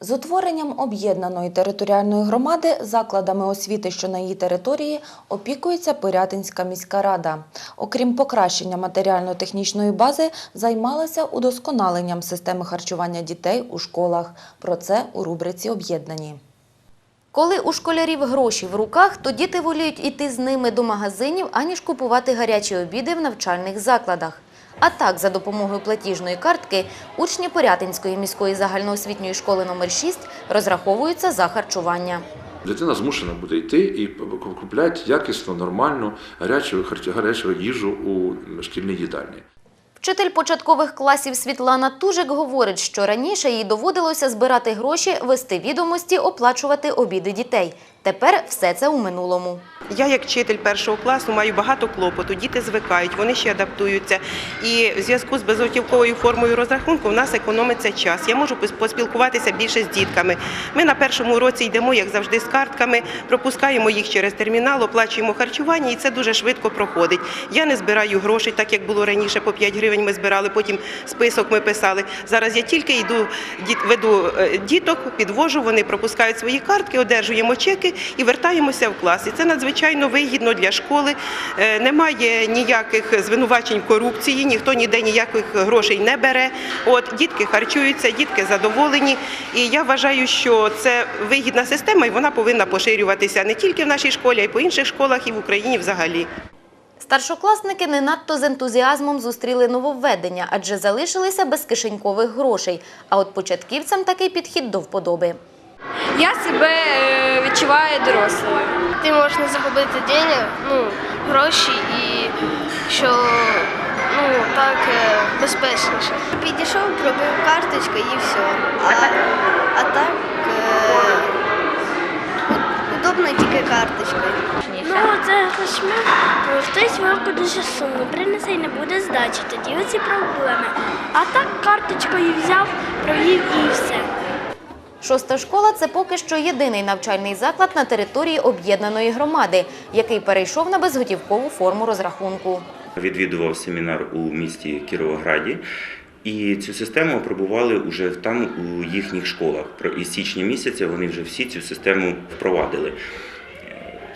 З утворенням об'єднаної територіальної громади закладами освіти, що на її території, опікується Пирятинська міська рада. Окрім покращення матеріально-технічної бази, займалася удосконаленням системи харчування дітей у школах. Про це у рубриці «Об'єднані». Коли у школярів гроші в руках, то діти воліють іти з ними до магазинів, аніж купувати гарячі обіди в навчальних закладах. А так, за допомогою платіжної картки, учні Порятинської міської загальноосвітньої школи номер 6 розраховуються за харчування. Дитина змушена буде йти і купляти якісну, нормальну гарячу, гарячу їжу у шкільній їдальні. Вчитель початкових класів Світлана Тужик говорить, що раніше їй доводилося збирати гроші, вести відомості, оплачувати обіди дітей. Тепер все це у минулому. Я, як вчитель першого класу, маю багато клопоту. Діти звикають, вони ще адаптуються. І в зв'язку з безготівковою формою розрахунку в нас економиться час. Я можу пос- поспілкуватися більше з дітками. Ми на першому уроці йдемо, як завжди, з картками, пропускаємо їх через термінал, оплачуємо харчування, і це дуже швидко проходить. Я не збираю грошей, так як було раніше, по 5 гривень ми збирали, потім список ми писали. Зараз я тільки йду, веду е, діток, підвожу, вони пропускають свої картки, одержуємо чеки і вертаємося в клас. І це надзвичайно вигідно для школи. Е, Немає ніяких звинувачень корупції, ніхто ніде ніяких грошей не бере. От дітки харчуються, дітки задоволені. І я вважаю, що це вигідна система, і вона повинна поширюватися не тільки в нашій школі, а й по інших школах і в Україні взагалі. Старшокласники не надто з ентузіазмом зустріли нововведення, адже залишилися без кишенькових грошей. А от початківцям такий підхід до вподоби. Я себе е, відчуваю дорослою. Ти можеш не загубити денег, ну, гроші і що ну, так е, безпечніше. Підійшов, пробив карточку і все. А, а так е, удобно тільки карточкою. Ну, це хоч ми хтось вилку дуже сумно, принесе і не буде здачі, тоді оці проблеми. А так карточкою взяв, провів і все. Шоста школа це поки що єдиний навчальний заклад на території об'єднаної громади, який перейшов на безготівкову форму розрахунку. Відвідував семінар у місті Кіровограді. І цю систему опробували вже там у їхніх школах. Із січня місяця вони вже всі цю систему впровадили.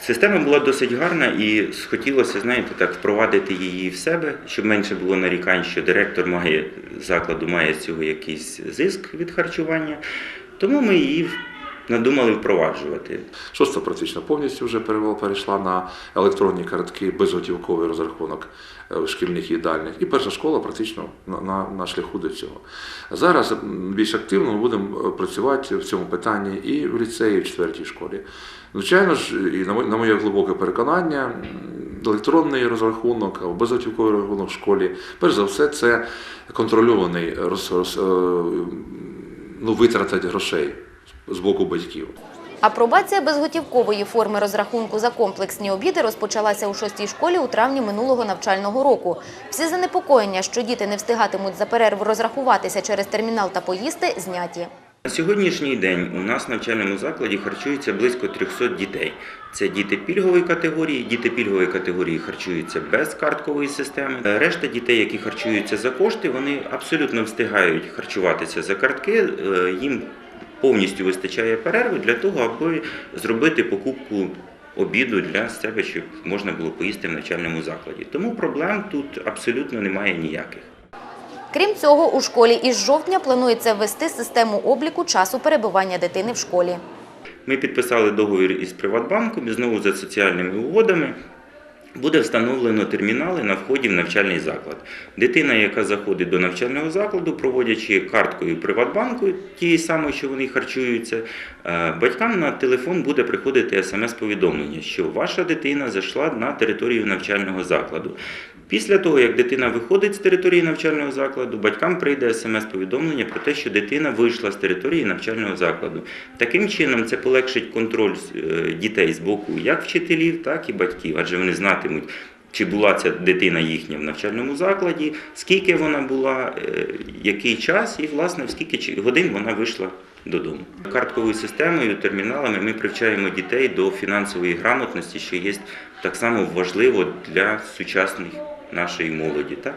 Система була досить гарна і хотілося, знаєте, так впровадити її в себе, щоб менше було нарікань, що директор має закладу має з цього якийсь зиск від харчування. Тому ми її надумали впроваджувати. Шоста практично повністю вже перейшла на електронні картки, безготівковий розрахунок е, шкільних їдальнях. І перша школа практично на, на, на шляху до цього. Зараз більш активно ми будемо е, працювати в цьому питанні і в ліцеї, і в четвертій школі. Звичайно ж, і на моє, на моє глибоке переконання, електронний розрахунок або безготівковий розрахунок в школі, перш за все, це контрольований роз, роз, е, ну, витратить грошей з боку батьків. Апробація безготівкової форми розрахунку за комплексні обіди розпочалася у шостій школі у травні минулого навчального року. Всі занепокоєння, що діти не встигатимуть за перерву розрахуватися через термінал та поїсти, зняті. На сьогоднішній день у нас в навчальному закладі харчується близько 300 дітей. Це діти пільгової категорії. Діти пільгової категорії харчуються без карткової системи. Решта дітей, які харчуються за кошти, вони абсолютно встигають харчуватися за картки. Е, Їм повністю вистачає перерви для того, аби зробити покупку обіду для себе, щоб можна було поїсти в навчальному закладі. Тому проблем тут абсолютно немає ніяких. Крім цього, у школі із жовтня планується ввести систему обліку часу перебування дитини в школі. Ми підписали договір із Приватбанком, і знову за соціальними угодами. Буде встановлено термінали на вході в навчальний заклад. Дитина, яка заходить до навчального закладу, проводячи карткою Приватбанку, тієї самої, що вони харчуються, е, батькам на телефон буде приходити смс-повідомлення, що ваша дитина зайшла на територію навчального закладу. Після того, як дитина виходить з території навчального закладу, батькам прийде смс-повідомлення про те, що дитина вийшла з території навчального закладу. Таким чином, це полегшить контроль е, дітей з боку як вчителів, так і батьків, адже вони знатимуть. Чи була ця дитина їхня в навчальному закладі, скільки вона була, е, який час, і власне в скільки годин вона вийшла додому. Картковою системою, терміналами ми привчаємо дітей до фінансової грамотності, що є так само важливо для сучасних нашої молоді. Так?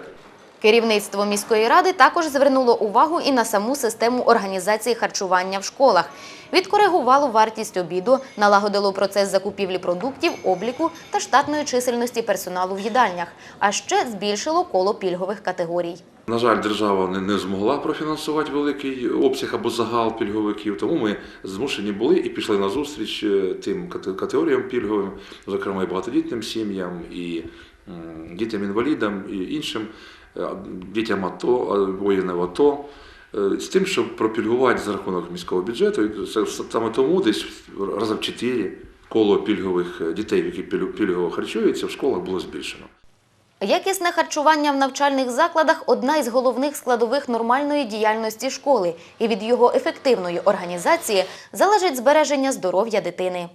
Керівництво міської ради також звернуло увагу і на саму систему організації харчування в школах. Відкоригувало вартість обіду, налагодило процес закупівлі продуктів, обліку та штатної чисельності персоналу в їдальнях, а ще збільшило коло пільгових категорій. На жаль, держава не, не змогла профінансувати великий обсяг або загал пільговиків, тому ми змушені були і пішли на зустріч е, тим категоріям пільговим, зокрема і багатодітним сім'ям, і дітям-інвалідам, і іншим е, дітям АТО, воїнів АТО. З тим, щоб пропільгувати за рахунок міського бюджету, саме тому десь рази в чотири коло пільгових е, дітей, які піль- пільгово харчуються, в школах було збільшено. Якісне харчування в навчальних закладах одна із головних складових нормальної діяльності школи, і від його ефективної організації залежить збереження здоров'я дитини.